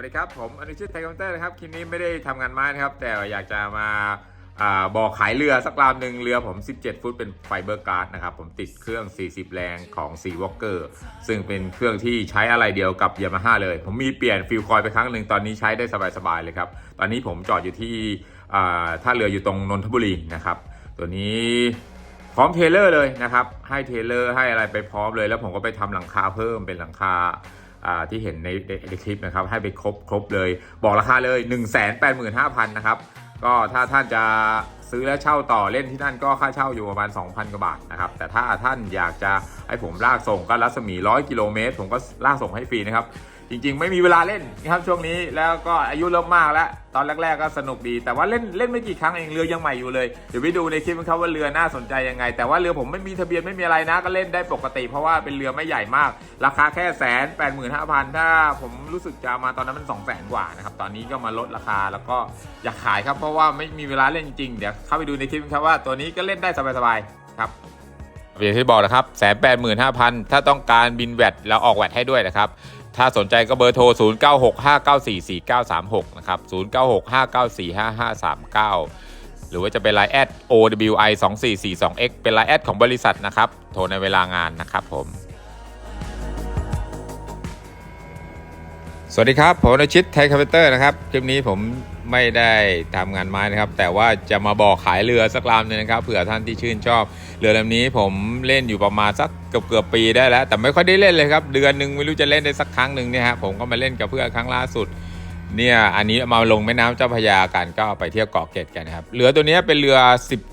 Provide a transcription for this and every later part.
วัสดีครับ ผมอนุชิตไทยคอมเตอร์นะครับคลิปนี้ไม่ได้ทำงานไม้นะครับ แต่อยากจะมาอบอกขายเรือสักลำหนึ่งเรือผม 17 ฟุตเป็นไฟเบอร์การ์ดนะครับ ผมติดเครื่อง 40 แรงของ Sea Walker ซึ่งเป็นเครื่องที่ใช้อะไรเดียวกับ Yamaha เลย ผมมีเปลี่ยนฟิลคอยไปครั้งหนึ่งตอนนี้ใช้ได้สบาย ๆ เลยครับ ตอนนี้ผมจอดอยู่ที่ท่าเรืออยู่ตรงนนทบุรีนะครับ ตัวนี้พร้อมเทเลอร์เลยนะครับ ให้เทเลอร์ให้อะไรไปพร้อมเลย แล้วผมก็ไปทำหลังคาเพิ่มเป็นหลังคา ที่เห็นในในคลิปนะครับให้ไปครบครบเลย บอกราคาเลย 1 8 5 0 0 0นะครับก็ถ้าท่านจะซื้อและเช่าต่อเล่นที่นั่นก็ค่าเช่าอยู่ประมาณ 2,000กว่าบาทนะครับแต่ถ้าท่านอยากจะให้ผมลากส่งก็รัศมี 100 กิโลเมตร ผมก็ลากส่งให้ฟรีนะครับ จริง ๆ ไม่มีเวลาเล่นนะครับช่วงนี้แล้วก็อายุเริ่มมากแล้ว ตอนแรก ๆ ก็สนุกดี แต่ว่าเล่นเล่นไม่กี่ครั้งเองเรือยังใหม่อยู่เลยเดี๋ยวไปดูในคลิปนะครับว่าเรือน่าสนใจยังไง แต่ว่าเรือผมไม่มีทะเบียนไม่มีอะไรนะก็เล่นได้ปกติ เพราะว่าเป็นเรือไม่ใหญ่มาก ราคาแค่แสนแปดหมื่นห้าพันถ้าผมรู้สึกจะมาตอนนั้นมันสองแสนกว่านะครับตอนนี้ก็มาลดราคาแล้วก็อยากขายครับเพราะว่าไม่มีเวลาเล่นจริงเดี๋ยวเข้าไปดูในคลิปครับว่าตัวนี้ก็เล่นได้สบายๆครับอย่างที่บอกนะครับแสนแปดหมื่นห้าพันถ้าต้องการบินแวดแล้วออกแวดให้ด้วยนะครับ ถ้าสนใจก็เบอร์โทร 0 9 6 5 9 4 4 9 3 6 นะครับ 0 9 6 5 9 4 5 5 3 9 หรือว่าจะเป็นไลน์แอด OWI 2 4 4 2 X เป็นไลน์แอดของบริษัทนะครับ โทรในเวลางานนะครับผม สวัสดีครับ ผมนชิตไทยคาเฟเตอร์นะครับ คลิปนี้ผม ไม่ได้ทำงานไม้นะครับ แต่ว่าจะมาบอกขายเรือสักลำหนึงนะครับเผื่อท่านที่ชื่นชอบ เรือลำนี้ผมเล่นอยู่ประมาณสักเกือบเกือบปีได้แล้ว แต่ไม่ค่อยได้เล่นเลยครับ เดือนหนึ่งไม่รู้จะเล่นได้สักครั้งหนึ่งเนี่ยฮะผมก็มาเล่นกับเพื่อนครั้งล่าสุดเนี่ยอันนี้มาลงแม่น้ำเจ้าพระยากันก็ไปเที่ยวเกาะเกร็ดกันนะครับเรือตัวนี้เป็นเรือ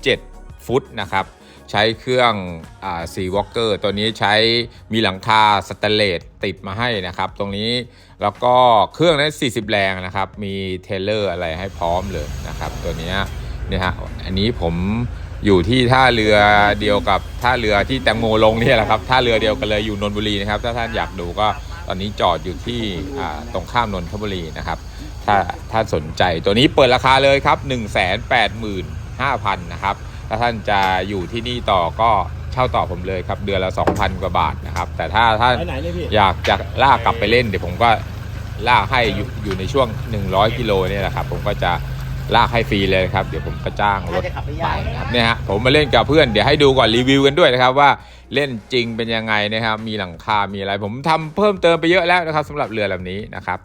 17 ฟุตนะครับ ใช้เครื่องอ่าซีวอลเกอร์ตัวนี้ใช้มีหลังคาสแตนเลสติดมาให้นะครับ ตรงนี้แล้วก็เครื่องนั้น 40 แรงนะครับ มีเทเลอร์อะไรให้พร้อมเลยนะครับ ตัวนี้เนี่ยฮะอันนี้ผมอยู่ที่ท่าเรือเดียวกับท่าเรือที่แตงโมลงเนี่ยแหละครับท่าเรือเดียวกันเลยอยู่นนทบุรีนะครับ ถ้าท่านอยากดูก็ตอนนี้จอดอยู่ที่ตรงข้ามนนทบุรีนะครับถ้าถ้าสนใจตัวนี้เปิดราคาเลยครับ 1 8 5 0 0 0 นะครับ ถ้าท่านจะอยู่ที่นี่ต่อก็เช่าต่อผมเลยครับเดือนละ 2,000 กว่าบาทนะครับ แต่ถ้าท่านไปไหนเนี่ยพี่อยากจะลากกลับไปเล่นเดี๋ยวผมก็ลากให้อยู่อยู่ในช่วง 100กิโลเนี่ยแหละครับผมก็จะลากให้ฟรีเลยครับเดี๋ยวผมก็จ้างรถจะขับไปไปยากนะครับเนี่ยฮะผมมาเล่นกับเพื่อนเดี๋ยวให้ดูก่อนรีวิวกันด้วยนะครับว่าเล่นจริงเป็นยังไงนะครับ มีหลังคา มีอะไรผมทำเพิ่มเติมไปเยอะแล้วนะครับสำหรับเรือลำนี้นะครับ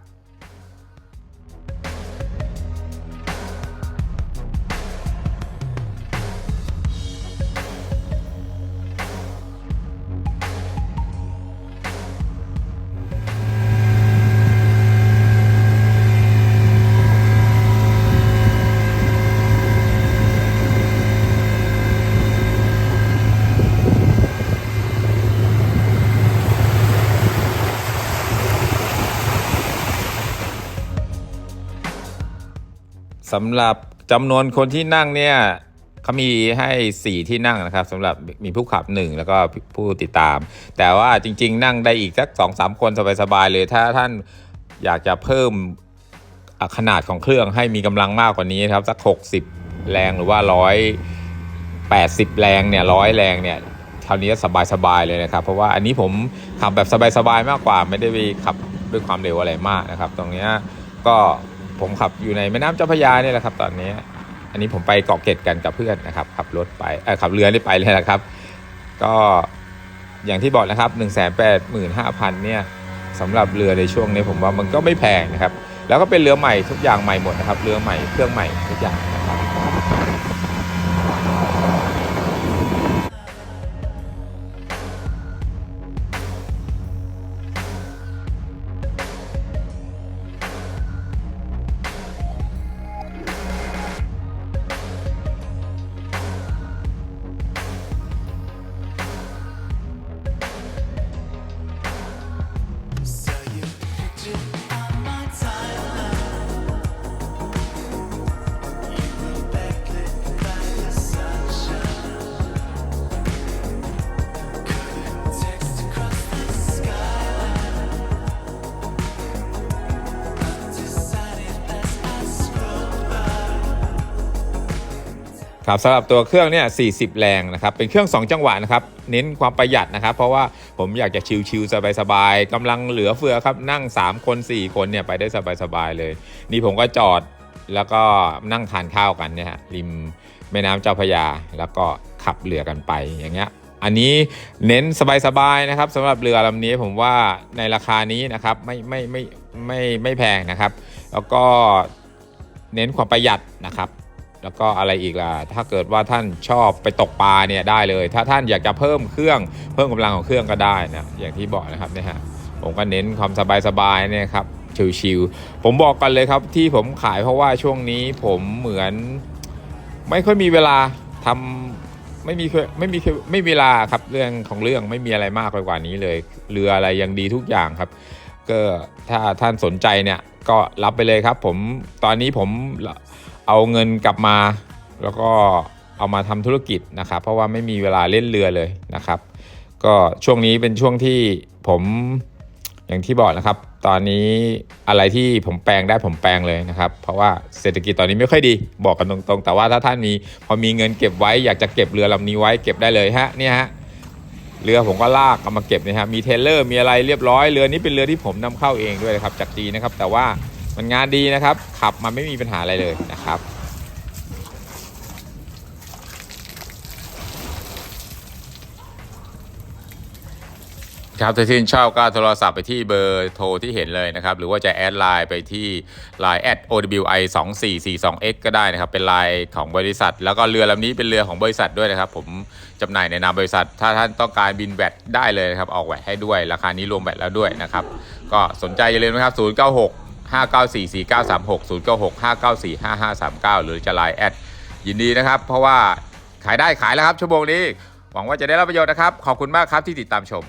สำหรับจำนวนคนที่นั่งเนี่ยเขามีให้ 4 ที่นั่งนะครับสำหรับมีผู้ขับ 1 แล้วก็ผู้ติดตาม แต่ว่าจริง ๆ นั่งได้อีกสัก2อสคนสบายๆเลย ถ้าท่านอยากจะเพิ่มขนาดของเครื่องให้มีกำลังมากกว่านี้ครับสัก 60 แรงหรือว่า 180 แรงเนี่ยร้อยแรงเนี่ยคราวนี้สบายๆเลยนะครับ เพราะว่าอันนี้ผมขับแบบสบายๆมากกว่า ไม่ได้ไปขับด้วยความเร็วอะไรมากนะครับ ตรงนี้ก็ ผมขับอยู่ในแม่น้ำเจ้าพระยาเนี่ยแหละครับ ตอนนี้ อันนี้ผมไปเกาะเกร็ดกันกับเพื่อนนะครับ ขับรถไปเออขับเรือนี่ไปเลยนะครับ ก็อย่างที่บอกนะครับ 1 8 5 0 0 0เนี่ยสำหรับเรือในช่วงนี้ผมว่ามันก็ไม่แพงนะครับ แล้วก็เป็นเรือใหม่ทุกอย่างใหม่หมดนะครับ เรือใหม่เครื่องใหม่ทุกอย่าง ครับสำหรับตัวเครื่องเนี่ย 40 แรงนะครับ เป็นเครื่อง 2 จังหวะนะครับ เน้นความประหยัดนะครับ เพราะว่าผมอยากจะชิลๆสบายๆกำลังเหลือเฟือครับ นั่ง 3 คน 4 คนเนี่ยไปได้สบายๆเลย นี่ผมก็จอดแล้วก็นั่งทานข้าวกันเนี่ยฮะริมแม่น้ำเจ้าพระยา แล้วก็ขับเรือกันไปอย่างเงี้ยอันนี้เน้นสบายๆนะครับสำหรับเรือลำนี้ผมว่าในราคานี้นะครับไม่ไม่ไม่ไม่ไม่แพงนะครับ แล้วก็เน้นความประหยัดนะครับ แล้วก็อะไรอีกล่ะ ถ้าเกิดว่าท่านชอบไปตกปลาเนี่ยได้เลย ถ้าท่านอยากจะเพิ่มเครื่อง เพิ่มกำลังของเครื่องก็ได้นะ อย่างที่บอกนะครับเนี่ยฮะ ผมก็เน้นความสบายๆเนี่ยครับ ชิวๆผมบอกกันเลยครับที่ผมขายเพราะว่าช่วงนี้ผมเหมือน ไม่ค่อยมีเวลาทำไม่มีไม่มีไม่มีเวลาครับเรื่องของเรื่องไม่มีอะไรมากไปกว่านี้เลย เรืออะไรยังดีทุกอย่างครับ ก็ถ้าท่านสนใจเนี่ยก็รับไปเลยครับ ผมตอนนี้ผม เอาเงินกลับมา แล้วก็เอามาทำธุรกิจนะครับ เพราะว่าไม่มีเวลาเล่นเรือเลยนะครับ ก็ช่วงนี้เป็นช่วงที่ผมอย่างที่บอกนะครับ ตอนนี้อะไรที่ผมแปลงได้ผมแปลงเลยนะครับ เพราะว่าเศรษฐกิจตอนนี้ไม่ค่อยดี บอกกันตรงๆ แต่ว่าถ้าท่านมีพอมีเงินเก็บไว้อยากจะเก็บเรือลำนี้ไว้เก็บได้เลยฮะเนี่ยฮะเรือผมก็ลากเอามาเก็บนะครับมีเทเลอร์มีอะไรเรียบร้อยเรือนี้เป็นเรือที่ผมนำเข้าเองด้วยนะครับจากจีนนะครับ แต่ว่า มันงานดีนะครับ ขับมันไม่มีปัญหาอะไรเลยนะครับ ครับถ้าชื่นชอบก็โทรศัพท์ไปที่เบอร์โทรที่เห็นเลยนะครับ หรือว่าจะแอดไลน์ไปที่ Line at OWI 2 4 4 2 X ก็ได้นะครับ เป็นไลน์ของบริษัท แล้วก็เรือลำนี้เป็นเรือของบริษัทด้วยนะครับ ผมจำหน่ายในนามบริษัท ถ้าท่านต้องการบินแวดได้เลยนะครับ ออกแวดให้ด้วย ราคานี้รวมแวดแล้วด้วยนะครับ ก็สนใจอย่าลืมนะครับ096 594 4936 096 594 5539 หรือจะไลน์แอดยินดีนะครับ เพราะว่าขายได้ขายแล้วครับชั่วโมงนี้ หวังว่าจะได้รับประโยชน์นะครับ ขอบคุณมากครับที่ติดตามชม